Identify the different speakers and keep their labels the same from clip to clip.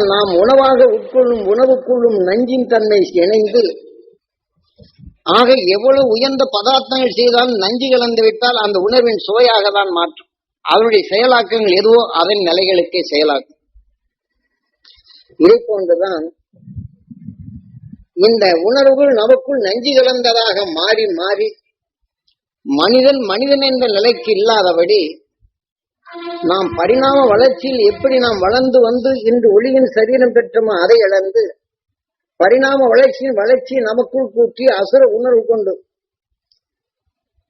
Speaker 1: ஆனால் நாம் உணவாக உட்கொள்ளும் உணவுக்குள்ளும் நஞ்சின் தன்மை இணைந்து ஆக எவ்வளவு உயர்ந்த பதார்த்தங்கள் செய்தாலும் நஞ்சு கலந்து விட்டால் அந்த உணர்வின் சுவையாக தான் மாற்றும். அதனுடைய செயலாக்கங்கள் எதுவோ அதன் நிலைகளுக்கே செயலாக்கும். இதை போன்றுதான் இந்த உணர்வுகள் நமக்குள் நஞ்சு கலந்ததாக மாறி மாறி மனிதன் மனிதன் என்ற நிலைக்கு இல்லாதபடி நாம் பரிணாம வளர்ச்சியில் எப்படி நாம் வளர்ந்து வந்து இன்று ஒளியின் சரீரம் பெற்றோமோ அதை இழந்து பரிணாம வளர்ச்சியின் வளர்ச்சியை நமக்குள் கூட்டி அசுர உணர்வு கொண்டு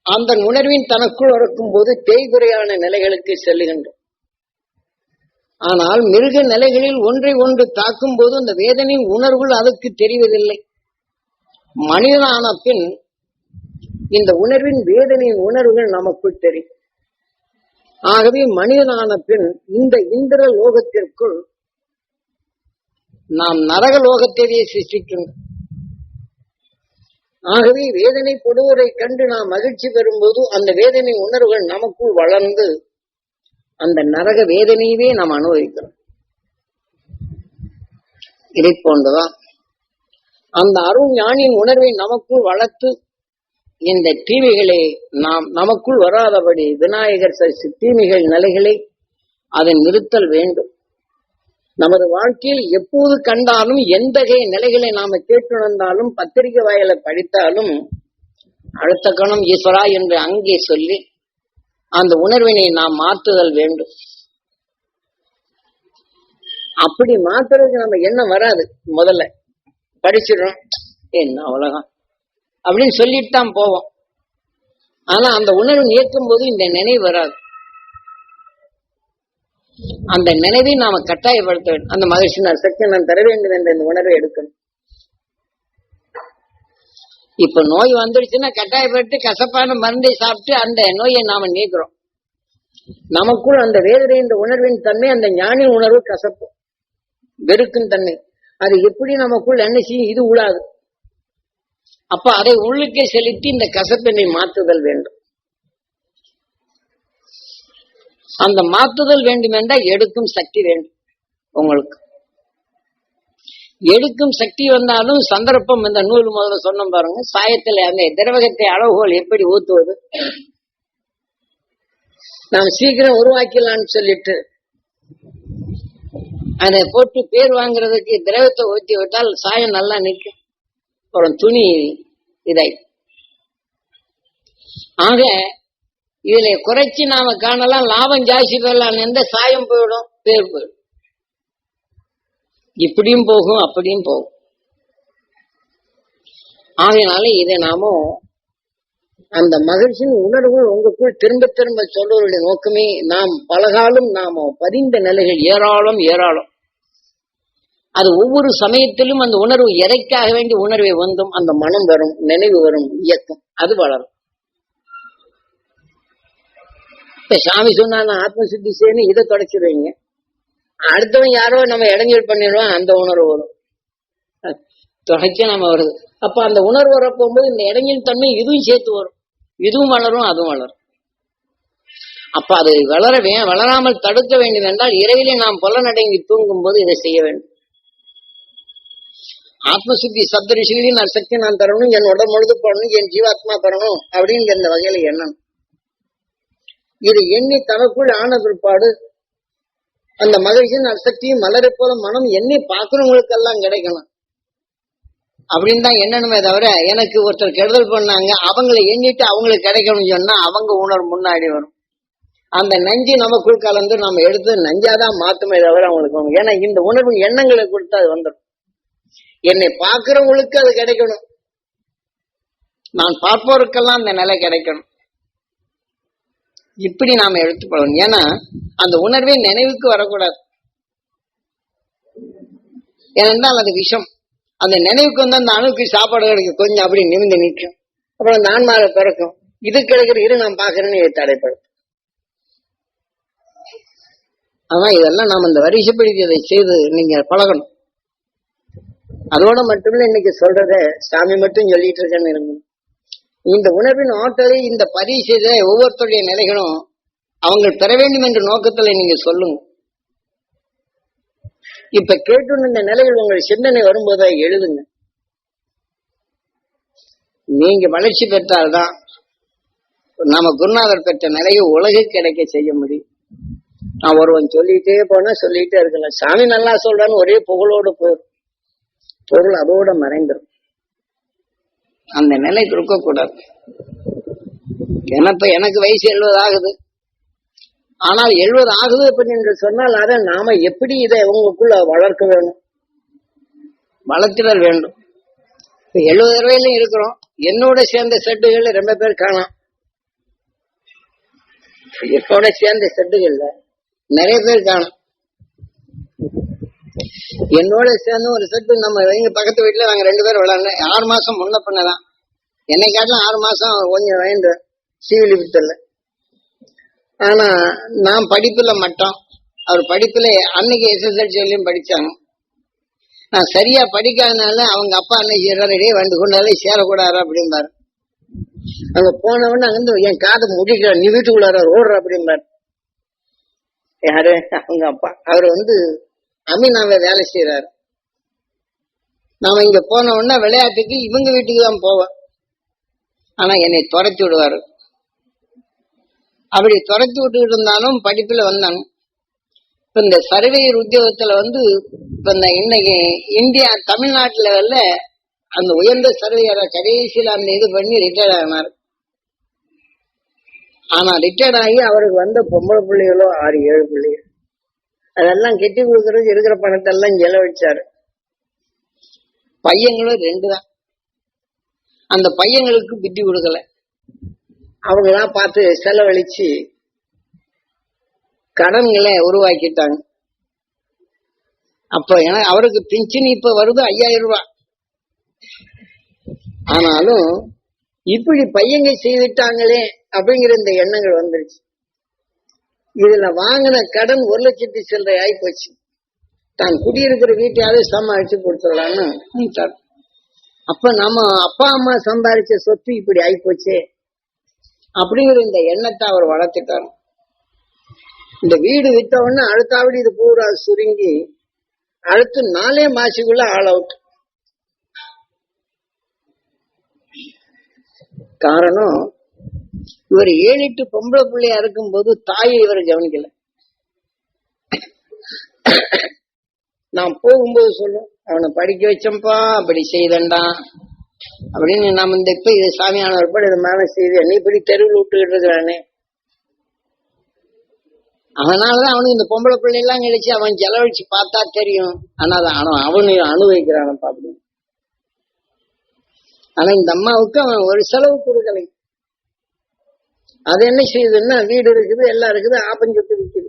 Speaker 1: அந்த உணர்வின் தனக்குள் இருக்கும் போது தேய்குறையான நிலைகளுக்கு செல்லுகின்றோம். ஆனால் மிருக நிலைகளில் ஒன்றை ஒன்று தாக்கும் போது அந்த வேதனையின் உணர்வுகள் அதுக்கு தெரிவதில்லை. மனிதனான பின் இந்த உணர்வின் வேதனையின் உணர்வுகள் நமக்குள் தெரியும். ஆகவே மனிதனான பின் இந்த இந்திர லோகத்திற்குள் நாம் நரக லோகத்தையே சிருஷ்டிக்கின்றோம் ஆகவே வேதனைப்படுவோரை கண்டு நாம் மகிழ்ச்சி பெறும்போது அந்த வேதனை உணர்வுகள் நமக்குள் வளர்ந்து அந்த நரக வேதனையவே நாம் அனுபவிக்கிறோம். இதை போன்றுதான் அந்த அருள் ஞானியின் உணர்வை நமக்குள் வளர்த்து இந்த தீமைகளை நாம் நமக்குள் வராதபடி விநாயகர் சசி தீமைகள் நிலைகளை அதை நிறுத்தல் வேண்டும். நமது வாழ்க்கையில் எப்போது கண்டாலும் எந்த நிலைகளை நாம கேட்டுணர்ந்தாலும் பத்திரிகை வாயில படித்தாலும் அடுத்த கணம் ஈஸ்வரா என்று அங்கே சொல்லி அந்த உணர்வினை நாம் மாற்றுதல் வேண்டும். அப்படி மாத்துறதுக்கு நம்ம எண்ணம் வராது. முதல்ல படிச்சிடும் என்ன அவ்வளவுதான். அப்படின்னு சொல்லிட்டு தான் போவோம். ஆனா அந்த உணர்வு இயக்கும் போது இந்த நினைவு வராது. அந்த நினைவை நாம கட்டாயப்படுத்த வேண்டும். அந்த மகிழ்ச்சி நான் சக்தி நான் தர வேண்டும் என்ற இந்த உணர்வை எடுக்கணும். இப்ப நோய் வந்துடுச்சுன்னா கட்டாயப்பட்டு கசப்பான மருந்தை சாப்பிட்டு அந்த நோயை நாம நீக்கிறோம். நமக்குள் அந்த வேதனை இந்த உணர்வின் தன்மை அந்த ஞானி உணர்வு கசப்பு வெறுக்கும் தன்மை. அது எப்படி நமக்குள் என்ன செய்யும்? இது உழாது அப்ப அதை உள்ளுக்கே செலுத்தி இந்த கசப்பினை மாற்றுதல் வேண்டும். அந்த மாற்றுதல் வேண்டும் என்றால் எடுக்கும் சக்தி வேண்டும் உங்களுக்கு. எடுக்கும் சக்தி வந்தாலும் சந்தர்ப்பம் இந்த நூல் முதல்ல சொன்னோம் பாருங்க சாயத்தில் அந்த திரவகத்தை அளவுகோல் எப்படி ஊத்துவது? நாம் சீக்கிரம் உருவாக்கலாம்னு சொல்லிட்டு அதை போட்டு பேர் வாங்குறதுக்கு திரவத்தை ஊற்றி விட்டால் சாயம் நல்லா நிற்கும். அப்புறம் துணி இதை. ஆக இதுல குறைச்சி நாம காணலாம் லாபம் ஜாஸ்தி பெறலாம் எந்த சாயம் போயிடும்? பேர் போயிடும். இப்படியும் போகும் அப்படியும் போகும். ஆகையினால இதை நாம அந்த மகிழ்ச்சியின் உணர்வு உங்களுக்குள் திரும்ப திரும்ப சொல்வருடைய நோக்கமே நாம் பலகாலும் நாம பதிந்த நிலைகள் ஏராளம் ஏராளம். அது ஒவ்வொரு சமயத்திலும் அந்த உணர்வு எதைக்காக வேண்டிய உணர்வை வந்தும் அந்த மனம் வரும் நினைவு வரும் இயக்கம். அது வளரும். இப்ப சாமி சொன்னா நான் ஆத்ம சித்தி செய்யணும் இதை தொடச்சிடுவீங்க அடுத்தவன் யாரோ நம்ம இடைஞ்சல் பண்ணிடுவோம் அந்த உணர்வு வரும். தொடர்ச்சியா நம்ம வருது. அப்ப அந்த உணர்வு வர போகும்போது இந்த இடைஞ்சல் தன்மை இதுவும் சேர்த்து வரும். இதுவும் வளரும் அதுவும் வளரும். அப்ப அது வளர வளராமல் தடுக்க வேண்டும் என்றால் இரவிலே நாம் புலனடங்கி தூங்கும் போது இதை செய்ய வேண்டும். ஆத்மசுத்தி சப்த ரிஷிகளையும் நான் சக்தி நான் தரணும் என் உடம்பு முழுது போடணும் என் ஜீவாத்மா பெறணும் அப்படிங்கிற இந்த வகையில எண்ணம். இது எண்ணி தனக்குள் ஆன பிற்பாடு அந்த மகிழ்ச்சியும் அசக்தியும் மலரை போல மனம் எண்ணி பார்க்கிறவங்களுக்கெல்லாம் கிடைக்கணும் அப்படின்னு தான் எண்ணணுமே தவிர எனக்கு ஒருத்தர் கெடுதல் பண்ணாங்க அவங்களை எண்ணிட்டு அவங்களுக்கு கிடைக்கணும்னு சொன்னா அவங்க உணர்வு முன்னாடி வரும். அந்த நஞ்சு நமக்குள் கலந்து நம்ம எடுத்து நஞ்சாதான் மாத்துமே தவிர அவங்களுக்கு ஏன்னா இந்த உணர்வு எண்ணங்களை கொடுத்து அது வந்துடும் என்னை பார்க்கிறவங்களுக்கு அது கிடைக்கணும். நான் பார்ப்பவருக்கெல்லாம் அந்த நிலை கிடைக்கணும். இப்படி நாம எடுத்துக்கொள்ளணும். ஏன்னா அந்த உணர்வே நினைவுக்கு வரக்கூடாது. ஏனென்றால் அது விஷம். அந்த நினைவுக்கு வந்து அந்த அணுக்கு சாப்பாடு கிடைக்கும். கொஞ்சம் அப்படி நிமிந்து நிற்கும். அப்புறம் அந்த ஆன்மாவை பிறக்கும். இது கிடைக்கிற இரு நான் பாக்குறேன்னு இதை தடைப்படும் ஆனா இதெல்லாம் நாம் இந்த வரிசைப்படுத்தி இதை செய்து நீங்க பழகணும். அதோட மட்டுமில்ல இன்னைக்கு சொல்றத சாமி மட்டும் சொல்லிட்டு இருக்கேன்னு இருக்கணும் இந்த உணர்வின் ஆற்றலை இந்த பதிவு செய்த ஒவ்வொருத்தருடைய நிலைகளும் அவங்க பெற வேண்டும் என்ற நோக்கத்துல நீங்க சொல்லுங்க. இப்ப கேட்டு இந்த நிலையில் உங்கள் சிந்தனை வரும்போதா எழுதுங்க. நீங்க வளர்ச்சி பெற்றால்தான் நம்ம குருநாதர் பெற்ற நிலையை உலகு கிடைக்க செய்ய முடியும். நான் ஒருவன் சொல்லிட்டே போனா சொல்லிட்டே இருக்கலாம். சாமி நல்லா சொல்றான்னு ஒரே புகழோடு போயிடும் பொருள் அதோட மறைந்துடும் அந்த நிலை கொடுக்க கூடாது ஏன்னா இப்ப எனக்கு வயசு எழுபது ஆகுது. ஆனால் எழுபது ஆகுது அப்படின்னு என்று சொன்னால் அதை நாம எப்படி இதை உங்களுக்குள்ள வளர்க்க வேணும்? வளர்த்திடல் வேண்டும். இப்ப எழுபது ரூபாயிலும் இருக்கிறோம். என்னோட சேர்ந்த செட்டுகள் ரொம்ப பேர் காணோம். என்னோட சேர்ந்த செட்டுகள்ல நிறைய பேர் காணும். என்னோட சேர்ந்து ஒரு செட்டு நம்ம எங்க பக்கத்து வீட்டுல நாங்க ரெண்டு பேரும் விளையாண்டோம் ஆறு மாசம் முன்ன பண்ணதான் என்னை காட்டிலும் ஆறு மாசம் கொஞ்சம் வயந்து சிவில் ஆனா நான் படிப்புல மட்டும். அவர் படிப்புல அன்னைக்கு எஸ்எஸ்எல்சிலையும் படிச்சாங்க. நான் சரியா படிக்காதனால அவங்க அப்பா என்ன செய்யறாரு இடையே வந்து கொண்டாலே சேரக்கூடாது அப்படிம்பாரு. அங்க போனவன அங்கிருந்து என் காதை முடிக்கிற நீ வீட்டுக்குள்ளார ஓடுற அப்படிம்பாரு. யாரு? அவங்க அப்பா. அவர் வந்து அமீனாவை வேலை செய்யறாரு நாம இங்க போன உடனே விளையாட்டுக்கு இவங்க வீட்டுக்கு தான் போவோம் ஆனா என்னை துரத்தி விடுவாரு. அப்படி துரத்தி விட்டுக்கிட்டு இருந்தாலும் படிப்புல வந்தாங்க. இப்ப இந்த சர்வேயர் உத்தியோகத்துல வந்து இப்ப இந்த இன்னைக்கு இந்தியா தமிழ்நாட்டு லெவல்ல அந்த உயர்ந்த சர்வேயரை கடைசியில அந்த இது பண்ணி ரிட்டையர்ட் ஆனார். ஆனா ரிட்டையர்ட் ஆகி அவருக்கு வந்த பொம்பளை பிள்ளைகளோ ஆறு ஏழு பிள்ளைகள். அதெல்லாம் கெட்டி கொடுக்கறது இருக்கிற பணத்தை எல்லாம் செலவழிச்சாரு. பையங்களும் ரெண்டு தான் அந்த பையங்களுக்கு புத்தி கொடுக்கல. அவங்களா பார்த்து செலவழிச்சு கடன்களை உருவாக்கிட்டாங்க. அப்ப ஏன்னா அவருக்கு பிஞ்சின் இப்ப வருது ஐயாயிரம் ரூபாய். ஆனாலும் இப்படி பையங்க செய்துட்டாங்களே அப்படிங்கிற இந்த எண்ணங்கள் வந்துருச்சு. இதுல வாங்கின கடன் ஒரு லட்சத்தி சில்லறை ஆகி போச்சு தான் குடியிருக்கிற வீட்டையாவது சமாளிச்சு கொடுத்துடலான்னு அப்ப நம்ம அப்பா அம்மா சம்பாதிச்ச சொத்து இப்படி ஆகி போச்சு அப்படிங்கிற இந்த எண்ணத்தை அவர் வளர்த்துட்டார். இந்த வீடு வித்த உடனே அடுத்தாவிட இது பூரா சுருங்கி அடுத்து நாலே மாசிக்குள்ள ஆல் அவுட் காரணம் இவர் ஏழு எட்டு பொம்பளை பிள்ளையா இருக்கும் போது தாயை இவர் கவனிக்கல. நான் போகும்போது சொல்லும் அவனை படிக்க வச்சம்பா அப்படி செய்தண்டா அப்படின்னு நம்ம இந்த இப்ப இது சாமியானவர் படி இது மேல செய்து நீ இப்படி தெருவில் விட்டுக்கிட்டு இருக்கிறானே. அதனாலதான் அவனுக்கு இந்த பொம்பளை பிள்ளை எல்லாம் கிடைச்சு அவன் செலவழிச்சு பார்த்தா தெரியும். ஆனா அதை அவன் அவனு அனுபவிக்கிறானப்பா அப்படின்னு. ஆனா இந்த அம்மாவுக்கு அவன் ஒரு செலவு கொடுக்கலை. அது என்ன செய்யுதுன்னா வீடு இருக்குது எல்லாம் இருக்குது ஆப்பஞ்சொட்டு விற்குது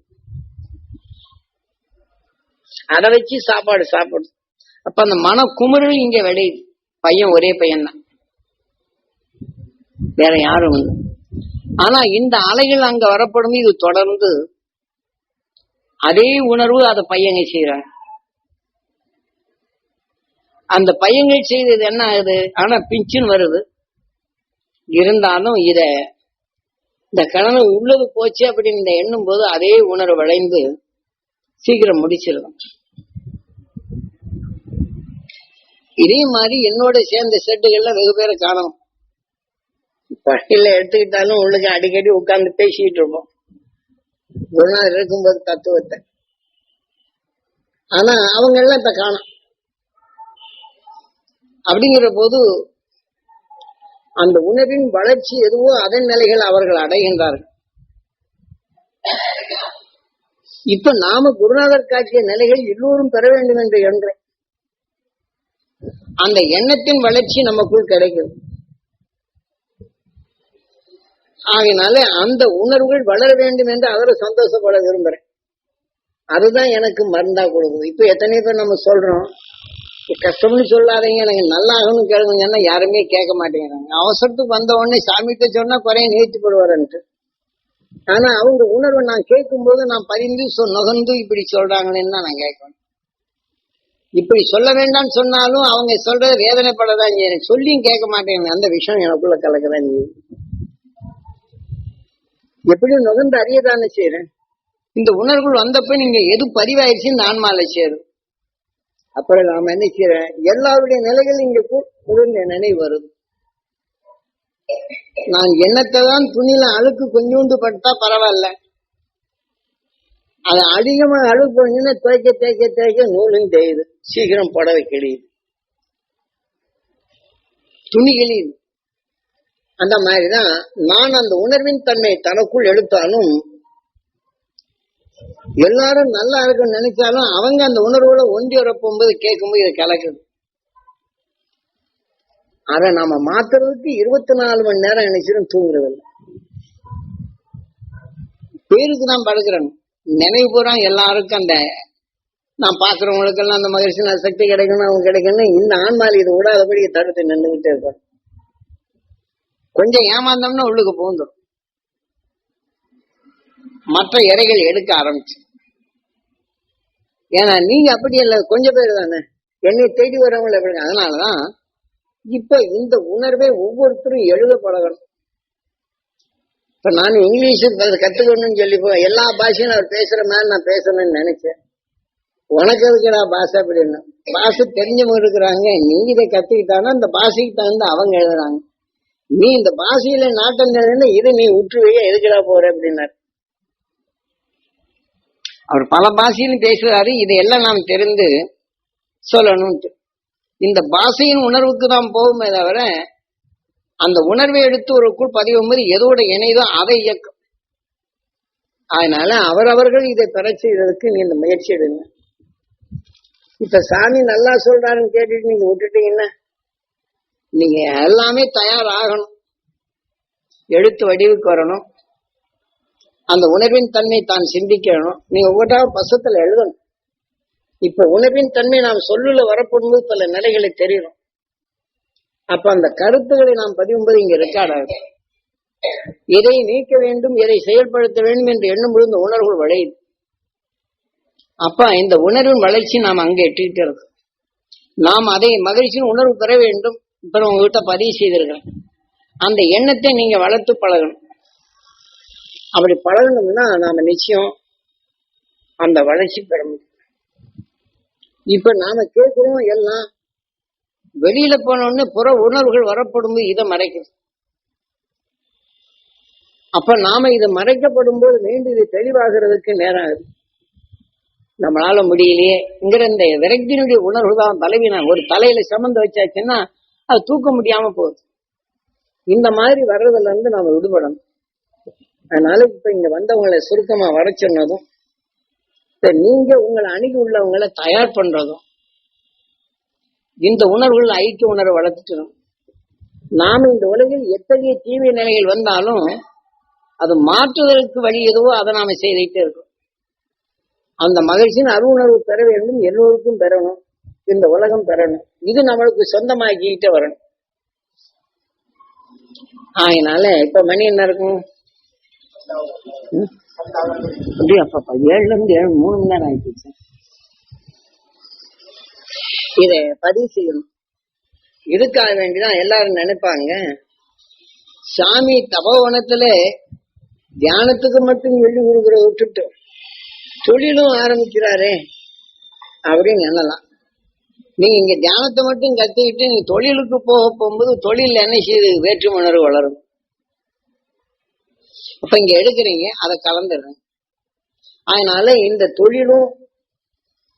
Speaker 1: அதை வச்சு சாப்பாடு சாப்பிடுது அப்ப அந்த மன குமுறல் இங்க விளையுது. பையன் ஒரே பையன் தான் வேற யாரும் இல்லை. ஆனா இந்த அலைகள் அங்க வரப்படும் இது தொடர்ந்து அதே உணர்வு அதை பையங்க செய்யறாங்க அந்த பையங்கள் செய்தது என்ன ஆகுது? ஆனா பிஞ்சுன்னு வருது. இருந்தாலும் இத இந்த கடனை உள்ளது போச்சு அப்படின்னு இந்த எண்ணும் போது அதே உணர்வு வளைந்து சீக்கிரம் முடிச்சிடலாம் இதே மாதிரி என்னோட சேர்ந்த செட்டுகள்ல வெகு பேரை காணும். பள்ளியில எடுத்துக்கிட்டாலும் உள்ளுக்கு அடிக்கடி உட்கார்ந்து பேசிட்டு இருப்போம். குருநாதர் இருக்கும்போது தத்துவத்தை. ஆனா அவங்க எல்லாம் இப்ப காணும். அப்படிங்கிற போது அந்த உணர்வின் வளர்ச்சி எதுவோ அதன் நிலைகள் அவர்கள் அடைகின்றார்கள். இப்ப நாம குருநாதர் காட்டிய நிலைகள் எல்லோரும் பெற வேண்டும் என்று எண்றேன் அந்த எண்ணத்தின் வளர்ச்சி நமக்குள் கிடைக்கும் ஆகையினால அந்த உணர்வுகள் வளர வேண்டும் என்று அவரை சந்தோஷப்பட விரும்புறேன் அதுதான் எனக்கு மருந்தா கொடுக்குது. இப்ப எத்தனை பேர் நம்ம சொல்றோம். கஷ்டம்னு சொல்லாதீங்க எனக்கு நல்லா ஆகணும் கேளுங்கன்னா யாருமே கேட்க மாட்டேங்கிறாங்க. அவசரத்துக்கு வந்த உடனே சாமிகிட்ட சொன்னா குறைய நேர்த்திக்கொடுவாருன்ட்டு ஆனா அவங்க உணர்வை நான் கேட்கும் போது நான் பதிந்து சொ- நுகர்ந்து இப்படி சொல்றாங்களேன்னு தான் நான் கேட்கணும். இப்படி சொல்ல வேண்டாம்னு சொன்னாலும் அவங்க சொல்றது வேதனைப்படதான் செய்யணும் சொல்லியும் கேட்க மாட்டேங்க அந்த விஷயம் எனக்குள்ள கலக்கதான் செய்யும் எப்படியும் நுகர்ந்து அறியதானே செய்யறேன் இந்த உணர்வுகள் வந்தப்ப நீங்க எது பதிவாயிருச்சு இந்த ஆன்மால சேரும். அப்புறம் நாம என்ன செய்யறேன் எல்லாருடைய நிலைகள் இங்க குளிர்ந்த நினைவு வருது நான் என்னத்தை தான் துணியில அழுக்கு கொஞ்சோண்டு பட்டா பரவாயில்ல. அது அதிகமா அழுக்கு போனீங்கன்னா தேய்க்க தேய்க்க தேய்க்க நூலும் தேயுது. சீக்கிரம் புடவை கிழியுது துணி கிழியுது அந்த மாதிரிதான் நான் அந்த உணர்வின் தன்மை தனக்குள் எடுத்தாலும் எல்லாரும் நல்லா இருக்குன்னு நினைச்சாலும் அவங்க அந்த உணர்வோட ஒன்றி வர போகும்போது கேட்கும்போது இது கலக்குது. அதை நாம மாத்துறதுக்கு இருபத்தி நாலு மணி நேரம் நினைச்சிடும் தூங்குறது இல்லை பேருக்கு தான் படுக்கிறேன். நினைவு பூரா எல்லாருக்கும் அந்த நான் பாக்குறவங்களுக்கெல்லாம் அந்த மகிழ்ச்சி நான் சக்தி கிடைக்கணும் அவங்க கிடைக்கணும் இந்த ஆன்மாலி இது விடாதபடி தடுத்து நின்றுகிட்டே இருப்பார் கொஞ்சம் ஏமாந்தோம்னா உள்ளுக்கு போந்துடும் மற்ற இறைகள் எடுக்க ஆரம்பிச்சு. ஏன்னா நீங்க அப்படி இல்ல கொஞ்சம் பேர் தானே. என்னை தேடி வரவங்கள எப்படி அதனாலதான் இப்ப இந்த உணர்வை ஒவ்வொருத்தரும் எழுத பழகணும். இப்ப நான் இங்கிலீஷ் கத்துக்கணும்னு சொல்லி போ எல்லா பாஷையும் அவர் பேசுற மாதிரி நான் பேசணும்னு நினைச்சேன். உனக்கு எதுக்குடா பாஷை அப்படின்னு பாஷை தெரிஞ்சவங்க இருக்கிறாங்க நீங்க இதை கத்துக்கிட்டானா இந்த பாஷைக்கு தகுந்த அவங்க எழுதுறாங்க. நீ இந்த பாஷையில நாட்டம் தெரிஞ்சா இதை நீ உற்றுவையா எதுக்குடா போற அப்படின்னாரு. அவர் பல பாஷையிலும் பேசுறாரு இதையெல்லாம் நாம் தெரிந்து சொல்லணும் இந்த பாஷையின் உணர்வுக்கு தான் போகுமே தவிர அந்த உணர்வை எடுத்து ஒருக்குள் பதிவும்போது எதோட இணைதோ அதை இயக்கம். அதனால அவரவர்கள் இதை பெற செய்யறதுக்கு நீ இந்த முயற்சி எடுங்க. இப்ப சாமி நல்லா சொல்றாருன்னு கேட்டுட்டு நீங்க விட்டுட்டீங்கன்னா நீங்க எல்லாமே தயாராகணும். எழுத்து வடிவுக்கு வரணும். அந்த உணர்வின் தன்மை தான் சிந்திக்கணும். நீங்க ஒவ்வொன்றாவது பசத்துல எழுதணும். இப்ப உணர்வின் தன்மை நாம் சொல்லுல வரப்படும்போது பல நிலைகளை தெரியணும் அப்ப அந்த கருத்துக்களை நாம் பதியும்போது இங்க ரெக்கார்ட் ஆகும் எதை நீக்க வேண்டும் எதை செயல்படுத்த வேண்டும் என்று எண்ணும்போது இந்த உணர்வுகள் விளையுது. அப்ப இந்த உணர்வின் வளர்ச்சி நாம் அங்கே எட்டிட்டு இருக்கு நாம் அதை மகிழ்ச்சியின் உணர்வு பெற வேண்டும். இப்ப உங்ககிட்ட பதிவு செய்திருக்கிறேன். அந்த எண்ணத்தை நீங்க வளர்த்து பழகணும். அப்படி பழகணும்னா நாம நிச்சயம் அந்த வளர்ச்சி பெற முடியும். இப்ப நாம கேட்கிறோம் எல்லாம் வெளியில போனோடனே புற உணர்வுகள் வரப்படும் இதை மறைக்குது. அப்ப நாம இது மறைக்கப்படும் போது மீண்டும் இது தெளிவாகிறதுக்கு நேரம் ஆகுது. நம்மளால முடியலையேங்கிற இந்த விரக்தியினுடைய உணர்வு தான் பலவீனம். ஒரு தலையில சமந்து வச்சாச்சுன்னா அது தூக்க முடியாம போகுது. இந்த மாதிரி வர்றதுல இருந்து நாம விடுபடணும். அதனால இப்ப இங்க வந்தவங்களை சுருக்கமா வர சொன்னதும் இப்ப நீங்க உங்களை அணுகி உள்ளவங்களை தயார் பண்றதும் இந்த உணர்வுகள் ஐக்கிய உணர்வை வளர்த்துக்கணும் நாம இந்த உலகில் எத்தகைய தீவிர நிலைகள் வந்தாலும் அது மாற்றுவதற்கு வழி எதுவோ அதை நாம செய்துட்டே இருக்கோம். அந்த மகிழ்ச்சியின் அருணர்வு பெற வேண்டும் எல்லோருக்கும் பெறணும் இந்த உலகம் பெறணும். இது நம்மளுக்கு சொந்தமாக்கிக்கிட்டே வரணும். அதனால இப்ப மணி என்ன இருக்கும்? ம்? ஏழுல இருந்து ஏழு மூணு மணி நேரம் ஆயிடுச்சு இத பதிவு செய்யணும். இதுக்காக வேண்டிதான் எல்லாரும் நினைப்பாங்க? சாமி தபோவனத்துல தியானத்துக்கு மட்டும் சொல்லி கொடுக்குற விட்டுட்டு தொழிலும் ஆரம்பிக்கிறாரே அப்படின்னு எண்ணலாம். நீங்க இங்க தியானத்தை மட்டும் கத்துக்கிட்டு நீங்க தொழிலுக்கு போக போகும்போது தொழில் என்ன செய்யுது வேற்றுமணர்வு வளரும். இப்ப இங்க எடுக்கிறீங்க அதை கலந்துடுறேன். அதனால இந்த தொழிலும்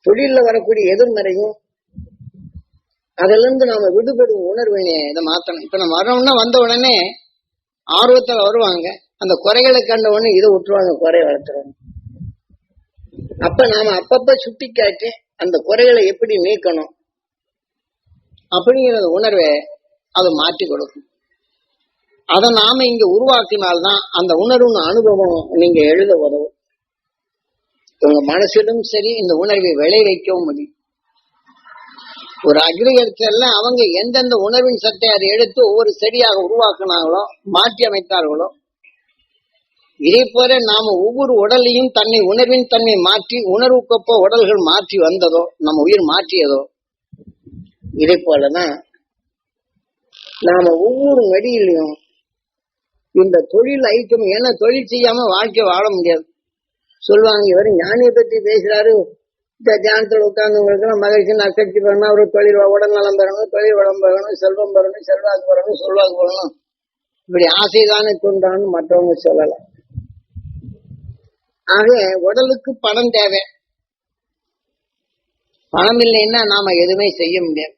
Speaker 1: தொழில வரக்கூடிய எதிர்மறையும் அதுல இருந்து நாம விடுபடும் உணர்வினை இதை மாத்தணும். இப்ப நம்ம வரோம்னா வந்த உடனே ஆர்வத்துல வருவாங்க. அந்த குறைகளை கண்ட உடனே இதை விட்டுருவாங்க குறைய வளர்த்துறாங்க அப்ப நாம அப்பப்ப சுட்டி காட்டி அந்த குறைகளை எப்படி நீக்கணும் அப்படிங்கிற உணர்வை அதை மாற்றி கொடுக்கும். அதை நாம இங்க உருவாக்கினால்தான் அந்த உணர்வு அனுபவம் நீங்க எழுத உதவும். உங்க மனசிலும் சரி இந்த உணர்வை விளைவிக்கவும் முடியும். ஒரு அக்ரிகல்ச்சர்ல அவங்க எந்தெந்த உணர்வின் சத்தை அதை எடுத்து ஒவ்வொரு செடியாக உருவாக்குனாங்களோ மாற்றி அமைத்தார்களோ இதே போல நாம ஒவ்வொரு உடலையும் தன்னை உணர்வின் தன்மை மாற்றி உணர்வுக்கொப்ப உடல்கள் மாற்றி வந்ததோ நம்ம உயிர் மாற்றியதோ இதே போலதான் நாம ஒவ்வொரு நடியிலையும் இந்த தொழில் ஐட்டம் ஏன்னா தொழில் செய்யாம வாழ்க்கை வாழ முடியாது. சொல்லுவாங்க இவர் ஞானியை பத்தி பேசுறாரு. தியானத்தில் உட்கார்ந்தவங்களுக்கு மகிழ்ச்சி நற்சக்தி பெறணும் அவரு தொழில் உடல்நலம் உடல் நலம் பெறணும் தொழில் வளம் பெறணும் செல்வம் பெறணும் செல்வாக்கு பெறணும் சொல்வாக்கு பெறணும். இப்படி ஆசைதானே தூண்டான்னு மற்றவங்க சொல்லலை. ஆக உடலுக்கு பணம் தேவை. பணம் இல்லைன்னா நாம எதுவுமே செய்ய முடியாது.